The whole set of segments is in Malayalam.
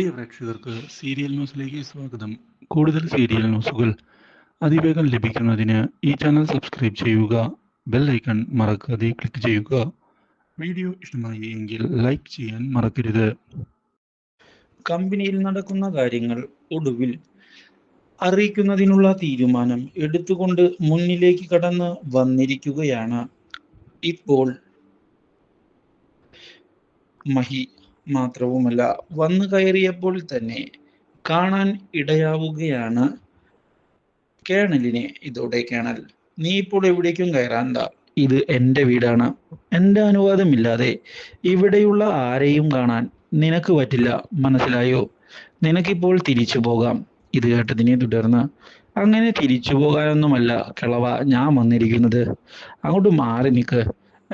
പ്രിയ പ്രേക്ഷകർക്ക് സീരിയൽ ന്യൂസിലേക്ക് സ്വാഗതം. കൂടുതൽ സീരിയൽ ന്യൂസുകൾ അതിവേഗം ലഭിക്കുന്നതിന് ഈ ചാനൽ സബ്സ്ക്രൈബ് ചെയ്യുക ബെൽ ഐക്കൺ മറക്കാതെ ക്ലിക്ക് ചെയ്യുക. വീഡിയോ ഇഷ്ടമായി എങ്കിൽ ലൈക്ക് ചെയ്യാൻ മറക്കരുത്. കമ്പനിയിൽ നടക്കുന്ന കാര്യങ്ങൾ ഒടുവിൽ അറിയിക്കുന്നതിനുള്ള തീരുമാനം എടുത്തുകൊണ്ട് മുന്നിലേക്ക് കടന്ന് വന്നിരിക്കുകയാണ് ഇപ്പോൾ മഹി. മാത്രവുമല്ല വന്നു കയറിയപ്പോൾ തന്നെ കാണാൻ ഇടയാവുകയാണ് കേണലിനെ. ഇതോടെ കേണൽ. നീ ഇപ്പോൾ എവിടേക്കും കയറാണ്ട ഇത് എന്റെ വീടാണ്. എന്റെ അനുവാദമില്ലാതെ ഇവിടെയുള്ള ആരെയും കാണാൻ നിനക്ക് പറ്റില്ല. മനസ്സിലായോ? നിനക്കിപ്പോൾ തിരിച്ചു പോകാം. ഇത് കേട്ടതിനെ തുടർന്ന് അങ്ങനെ തിരിച്ചു പോകാനൊന്നുമല്ല കിളവ ഞാൻ വന്നിരിക്കുന്നത്. അങ്ങോട്ട് മാറി നിൽക്ക്.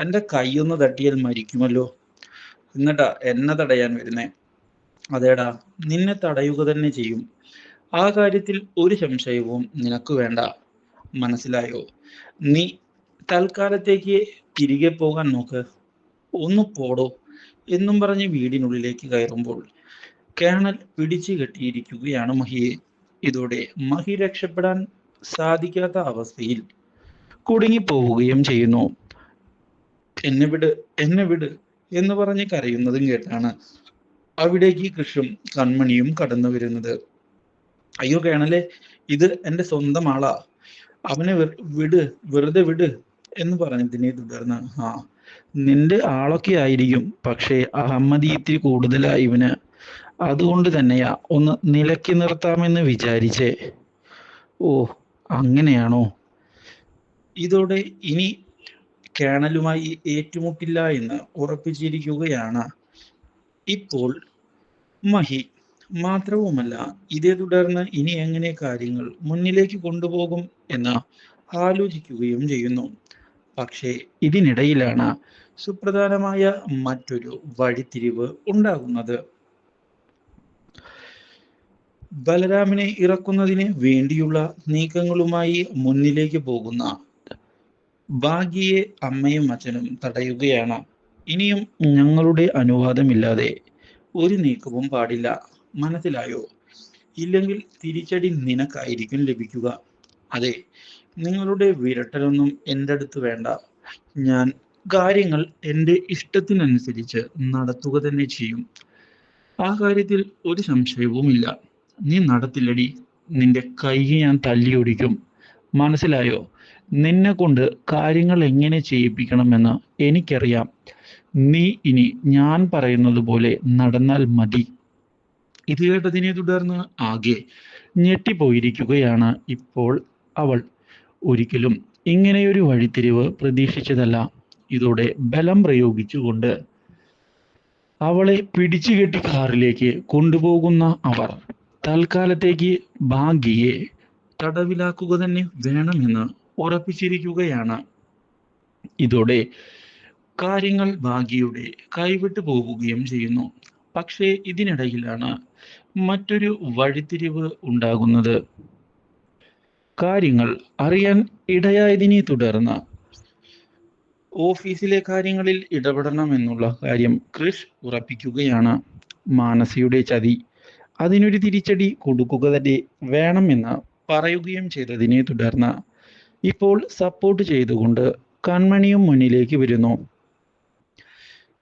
എന്റെ കൈയൊന്ന് തട്ടിയാൽ മരിക്കുമല്ലോ. എന്നിട്ടാ എന്നെ തടയാൻ വരുന്നേ? അതേടാ നിന്നെ തടയുക തന്നെ ചെയ്യും. ആ കാര്യത്തിൽ ഒരു സംശയവും നിനക്ക് വേണ്ട. മനസ്സിലായോ? നീ തൽക്കാലത്തേക്ക് തിരികെ പോകാൻ നോക്ക്. ഒന്ന് പോടോ എന്നും പറഞ്ഞ് വീടിനുള്ളിലേക്ക് കയറുമ്പോൾ കേണൽ പിടിച്ചു കെട്ടിയിരിക്കുകയാണ് മഹിയെ. ഇതോടെ മഹി രക്ഷപ്പെടാൻ സാധിക്കാത്ത അവസ്ഥയിൽ കുടുങ്ങിപ്പോവുകയും ചെയ്യുന്നു. എന്നെ വിട് എന്നെ വിട്. എന്ന് പറഞ്ഞ് കരയുന്നതും കേട്ടാണ് അവിടേക്ക് കൃഷും കൺമണിയും കടന്നു വരുന്നത്. അയ്യോ കേണലെ ഇത് എന്റെ സ്വന്തം ആളാ. അവനെ വിട് വെറുതെ വിട് എന്ന് പറഞ്ഞതിനെ തുടർന്ന് ആ നിന്റെ ആളൊക്കെ ആയിരിക്കും പക്ഷേ അഹമ്മദി ഇത്തിരി കൂടുതലാ ഇവന്. അതുകൊണ്ട് തന്നെയാ ഒന്ന് നിലക്കി നിർത്താമെന്ന് വിചാരിച്ചേ. ഓ അങ്ങനെയാണോ? ഇതോടെ ഇനി കേണലുമായി ഏറ്റുമുട്ടില്ല എന്ന് ഉറപ്പിച്ചിരിക്കുകയാണ്. ഇപ്പോൾ മഹി മാത്രവുമല്ല ഇതേ തുടർന്ന് ഇനി എങ്ങനെ കാര്യങ്ങൾ മുന്നിലേക്ക് കൊണ്ടുപോകും എന്ന് ആലോചിക്കുകയും ചെയ്യുന്നു. പക്ഷേ ഇതിനിടയിലാണ് സുപ്രധാനമായ മറ്റൊരു വഴിത്തിരിവ് ഉണ്ടാകുന്നത്. ബലരാമിനെ ഇറക്കുന്നതിന് വേണ്ടിയുള്ള നീക്കങ്ങളുമായി മുന്നിലേക്ക് പോകുന്ന ഭാഗ്യയെ അമ്മയും അച്ഛനും തടയുകയാണ്. ഇനിയും ഞങ്ങളുടെ അനുവാദമില്ലാതെ ഒരു നീക്കവും പാടില്ല. മനസ്സിലായോ? ഇല്ലെങ്കിൽ തിരിച്ചടി നിനക്കായിരിക്കും ലഭിക്കുക. അതെ നിങ്ങളുടെ വിരട്ടലൊന്നും എന്റെ അടുത്ത് വേണ്ട. ഞാൻ കാര്യങ്ങൾ എന്റെ ഇഷ്ടത്തിനനുസരിച്ച് നടത്തുക തന്നെ ചെയ്യും. ആ കാര്യത്തിൽ ഒരു സംശയവുമില്ല. നീ നടത്തില്ലടി. നിന്റെ കൈ ഞാൻ തല്ലിയൊടിക്കും. മനസ്സിലായോ? നിന്നെ കൊണ്ട് കാര്യങ്ങൾ എങ്ങനെ ചെയ്യിപ്പിക്കണമെന്ന് എനിക്കറിയാം. നീ ഇനി ഞാൻ പറയുന്നത് പോലെ നടന്നാൽ മതി. ഇത് കേട്ടതിനെ തുടർന്ന് ആകെ ഞെട്ടിപ്പോയിരിക്കുകയാണ് ഇപ്പോൾ അവൾ. ഒരിക്കലും ഇങ്ങനെയൊരു വഴിത്തിരിവ് പ്രതീക്ഷിച്ചതല്ല. ഇതോടെ ബലം പ്രയോഗിച്ചുകൊണ്ട് അവളെ പിടിച്ചുകെട്ടി കാറിലേക്ക് കൊണ്ടുപോകുന്ന അവർ. തൽക്കാലത്തേക്ക് ഭാഗ്യയെ തടവിലാക്കുക തന്നെ വേണമെന്ന് ഉറപ്പിച്ചിരിക്കുകയാണ്. ഇതോടെ കാര്യങ്ങൾ ഭാഗ്യയുടെ കൈവിട്ടു പോകുകയും ചെയ്യുന്നു. പക്ഷേ ഇതിനിടയിലാണ് മറ്റൊരു വഴിത്തിരിവ് ഉണ്ടാകുന്നത്. കാര്യങ്ങൾ അറിയാൻ ഇടയായതിനെ തുടർന്ന് ഓഫീസിലെ കാര്യങ്ങളിൽ ഇടപെടണം എന്നുള്ള കാര്യം ക്രിഷ് ഉറപ്പിക്കുകയാണ്. മാനസിയുടെ ചതി അതിനൊരു തിരിച്ചടി കൊടുക്കുക തന്നെ വേണമെന്ന് പറയുകയും ചെയ്തതിനെ തുടർന്ന് ഇപ്പോൾ സപ്പോർട്ട് ചെയ്തുകൊണ്ട് കൺമണിയും മുന്നിലേക്ക് വരുന്നു.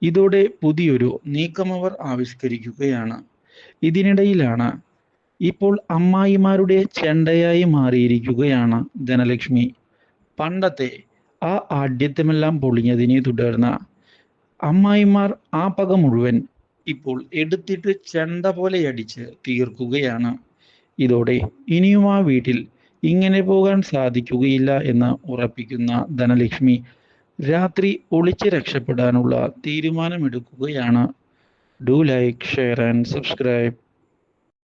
ഇതോടെ പുതിയൊരു നീക്കം അവർ ആവിഷ്കരിക്കുകയാണ്. ഇതിനിടയിലാണ് ഇപ്പോൾ അമ്മായിമാരുടെ ചെണ്ടയായി മാറിയിരിക്കുകയാണ് ധനലക്ഷ്മി. പണ്ടത്തെ ആ ആഢ്യത്വമെല്ലാം പൊളിഞ്ഞതിനെ തുടർന്ന് അമ്മായിമാർ ആ പക മുഴുവൻ ഇപ്പോൾ എടുത്തിട്ട് ചെണ്ട പോലെ അടിച്ച് തീർക്കുകയാണ്. ഇതോടെ ഇനിയും ആ വീട്ടിൽ ഇങ്ങനെ പോകാൻ സാധിക്കുകയില്ല എന്ന് ഉറപ്പിക്കുന്ന ധനലക്ഷ്മി രാത്രി ഒളിച്ച് രക്ഷപ്പെടാനുള്ള തീരുമാനമെടുക്കുകയാണ്. Do like share and subscribe